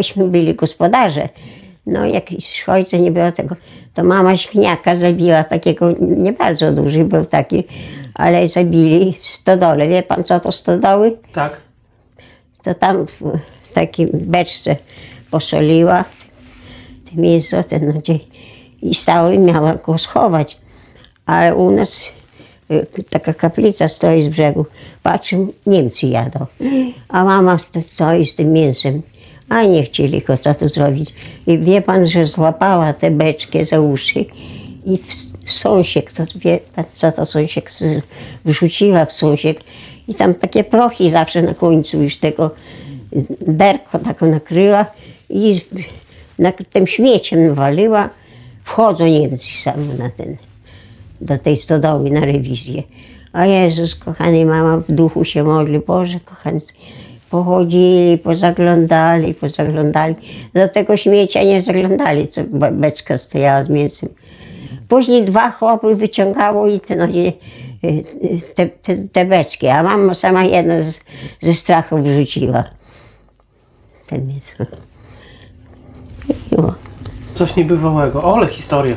bośmy byli gospodarze. No jak ojca nie było tego, to mama świniaka zabiła takiego, nie bardzo duży był taki, ale zabili w stodole. Wie pan co to stodoły? Tak. To tam w takiej beczce posoliła te mięso ten no, gdzie, i stało i miała go schować. Ale u nas y, taka kaplica stoi z brzegu. Patrzę, Niemcy jadą. A mama sto- stoi z tym mięsem. A nie chcieli go co tu zrobić. I wie pan, że złapała tę beczkę za uszy i w sąsiek, to wie pan co to sąsiek, wrzuciła w sąsiek i tam takie prochy zawsze na końcu już tego derko tak nakryła i na tym śmieciem nawaliła. Wchodzą Niemcy same na ten, do tej stodoły na rewizję. A Jezus, kochany, mama w duchu się modli, Boże, kochany, pochodzili, pozaglądali, pozaglądali. Do tego śmiecia nie zaglądali, co be- beczka stojała z mięsem. Później dwa chłopy wyciągało i te, no, te, te, te beczki, a mama sama jedna z, ze strachu wrzuciła. Ten mięso. Coś niebywałego. Ole, historia.